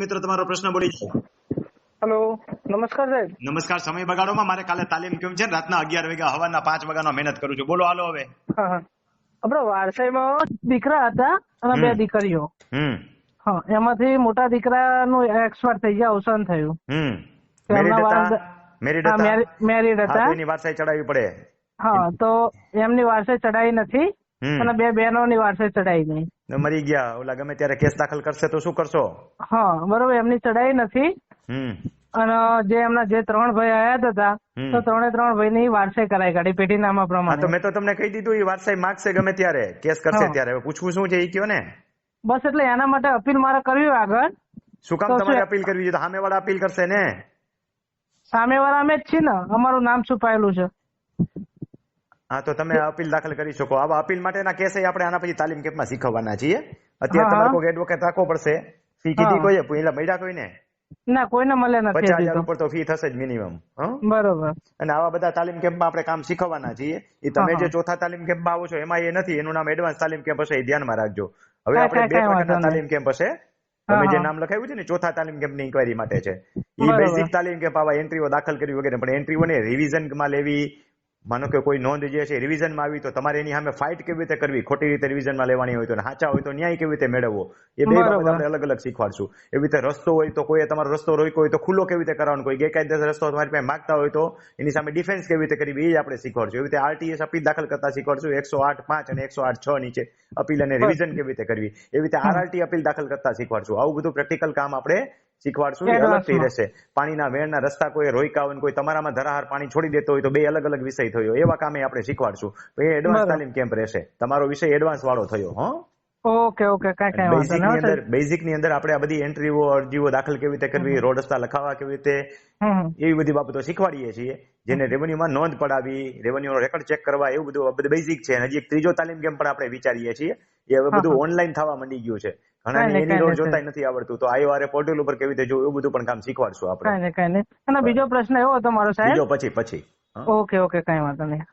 મિત્રો તમારો પ્રશ્ન બોલી હેલો નમસ્કાર સાહેબ. નમસ્કાર સમય બગાડોમાં મારે કાલે તાલીમ કેમ છે? રાતના અગિયાર વાગ્યા હવાના પાંચ વાગ્યાનો મહેનત કરું છું. બોલો હાલો હવે. હા વારસાઈમાં દીકરા હતા અને બે દીકરીઓ. હા એમાંથી મોટા દીકરાનું એક્સપાયર થઈ ગયા અવસાન થયું. મેરિડ હતા? એની વારસાઈ ચડાવી પડે. હા તો એમની વારસાઈ ચડાઈ નથી અને બે બહેનોની વારસાઈ ચડાઈ નહીં. મરી ગયા. ઓલા ગમે ત્યારે કેસ દાખલ કરશે તો શું કરશો? હા બરોબર એમની ચડાઈ નથી. અને જે એમના જે ત્રણ ભાઈ આયા હતા તો ત્રણે ત્રણ ભાઈની વારસે કરાઈ કાઢી ગાડી પેઢી તો પ્રમાણે. મેં તો તમને કહી દીધું એ વારસાઈ માગશે ગમે ત્યારે. કેસ કરશે ત્યારે. પૂછવું શું છે એ કયો ને? બસ એટલે એના માટે અપીલ મારે કરવી આગળ. શું કામ તમારે અપીલ કરવી છે? સામે વાળા અપીલ કરશે ને? સામેવાળા અમે જ છીએ ને. અમારું નામ છુપાયેલું છે. હા તો તમે અપીલ દાખલ કરી શકો. આવા અપીલ માટેના કેસ આપણે આના પછી તાલીમ કેમ્પમાં શીખવવાના છીએ. અત્યારે તમારે કોઈ એડવોકેટ રાખવો પડશે. ફી કીધી. કોઈએ પહેલા મળ્યા કોઈને? ના કોઈને મળે નથી પચાસ હજાર ઉપર તો ફી થશે જ મિનિમમ બરોબર. અને આવા બધા તાલીમ કેમ્પમાં આપણે કામ શીખવવાના છીએ. એ તમે જે ચોથા તાલીમ કેમ્પમાં આવો છો એમાં એ નથી. એનું નામ એડવાન્સ તાલીમ કેમ્પ હશે એ ધ્યાનમાં રાખજો. હવે આપણે બે પ્રકારના તાલીમ કેમ્પ હશે. તમે જે નામ લખાવ્યું છે ને ચોથા તાલીમ કેમ્પની ઇન્કવાયરી માટે છે. એ બેઝિક તાલીમ કેમ્પ આવા એન્ટ્રીઓ દાખલ કરવી વગેરે પણ એન્ટ્રીઓને રિવિઝનમાં લેવી માનો કે કોઈ નોંધ જે છે રિવિઝનમાં આવી તો તમારે એની સામે ફાઇટ કેવી રીતે કરવી? ખોટી રીતે રિવિઝનમાં લેવાની હોય તો સાચા હોય તો ન્યાય કેવી રીતે મેળવવો? એ બે. આપણે અલગ અલગ શીખવાડશું. એવી રીતે રસ્તો હોય તો કોઈ તમારો રસ્તો રોક્યો હોય તો ખુલ્લો કેવી રીતે કરવાનો? કોઈ ગેરકાયદેસર રસ્તો તમારી પાસે માગતા હોય તો એની સામે ડિફેન્સ કેવી રીતે કરવી? એ આપણે શીખવાડશું. એવી રીતે આરટીએસ અપીલ દાખલ કરતા શીખવાડશું. એકસો આઠ પાંચ અને એકસો આઠ છ નીચે અપીલ અને રિવિઝન કેવી રીતે કરવી? એવી રીતે આરઆરટી અપીલ દાખલ કરતા શીખવાડશું. આવું બધું પ્રેક્ટિકલ કામ આપણે શીખવાડશું એ અલગથી. રહેશે. પાણીના વેણના રસ્તા કોઈ હોય કોઈ તમારામાં ધરાહાર પાણી છોડી દેતો હોય તો બે અલગ અલગ વિષય થયો એવા કામે આપણે શીખવાડશું. એ એડવાન્સ તાલીમ કેમ્પ રહેશે. તમારો વિષય એડવાન્સ વાળો થયો હો. ઓકે ઓકે કાંઈ કાંઈ વાંધો બેઝિક નહીં ની અંદર. બેઝિકની અંદર આપણે આ બધી એન્ટ્રીઓ અરજીઓ દાખલ કેવી રીતે કરવી રોડ રસ્તા લખાવવા કેવી રીતે. એવી બધી બાબતો શીખવાડીએ છીએ. જેને રેવન્યુમાં નોંધ પડાવી રેવન્યુ રેકોર્ડ ચેક કરવા એવું બધું બધું બેઝિક છે. હજી એક ત્રીજો તાલીમ કેમ્પ પણ આપણે વિચારીએ છીએ. એ હવે બધું ઓનલાઈન થવા માંડી ગયું છે. ઘણા એની રોડ જોતા નથી આવડતું. તો આઈઓઆરએ પોર્ટલ ઉપર કેવી રીતે જોવું એવું બધું પણ કામ શીખવાડશું આપણે. કાંઈ નહીં અને બીજો પ્રશ્ન એવો હતો મારો સાહેબ? બીજો પછી પછી. ઓકે ઓકે કઈ વાંધો નહીં.